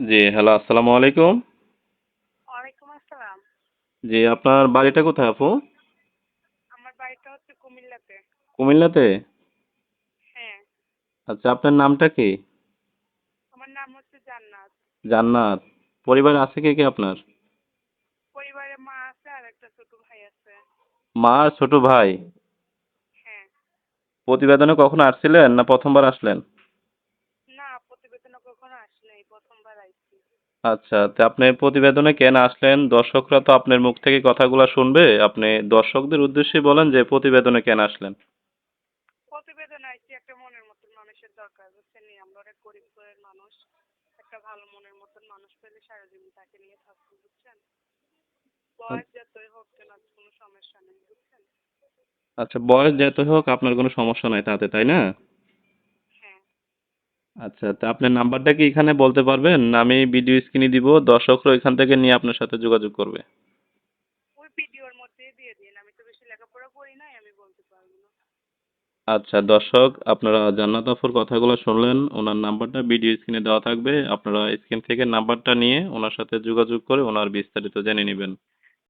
জি hello আসসালামু আলাইকুম। ওয়ালাইকুম আসসালাম। জি আপনার বাড়িটা কোথায় আপু? আমার বাড়িটা হচ্ছে কুমিল্লাতে। কুমিল্লাতে? হ্যাঁ। আচ্ছা আপনার নামটা কি? আমার নাম হচ্ছে জান্নাত। জান্নাত। পরিবারে আছে কে কে আপনার? পরিবারে মা আছে আর একটা ছোট ভাই আছে। মা আর ছোট ভাই? হ্যাঁ। প্রতিবেদনে কখনো আসছিলেন না প্রথমবার আসলেন না প্রতিবেদনে কখনো আসলে এই প্রথমবার আইছি। আচ্ছা তা আপনি প্রতিবেদনে কেন আসলেন? দর্শকরা তো আপনার মুখ থেকে কথাগুলো শুনবে। আপনি দর্শকদের উদ্দেশ্যে বলেন যে প্রতিবেদনে কেন আসলেন। প্রতিবেদন আইছি একটা মনের মতন মানুষের দরকার বুঝছেন আমরা অনেক গরিব ঘরের মানুষ। একটা ভালো মনের মতন মানুষ পেলে সারা জীবন তাকে নিয়ে থাকব বুঝছেন? বয়স যতই হোক কেন কোনো সমস্যা নেই বুঝছেন? আচ্ছা বয়স যেতে হোক আপনার কোনো সমস্যা নাই তাতে তাই না? আচ্ছা তা আপনার নাম্বারটা কি এখানে বলতে পারবেন? আমি ভিডিও স্ক্রিনে দিব দর্শকরা এখান থেকে নিয়ে আপনার সাথে যোগাযোগ করবে। ওই ভিডিওর মধ্যেই দিয়ে দিন আমি তো বেশি লেখাপড়া করি নাই আমি বলতে পারব না। আচ্ছা দর্শক আপনারা জান্নাত আফুর কথাগুলো শুনলেন ওনার নাম্বারটা ভিডিও স্ক্রিনে দেওয়া থাকবে আপনারা স্ক্রিন থেকে নাম্বারটা নিয়ে ওনার সাথে যোগাযোগ করে ওনার বিস্তারিত জেনে নেবেন।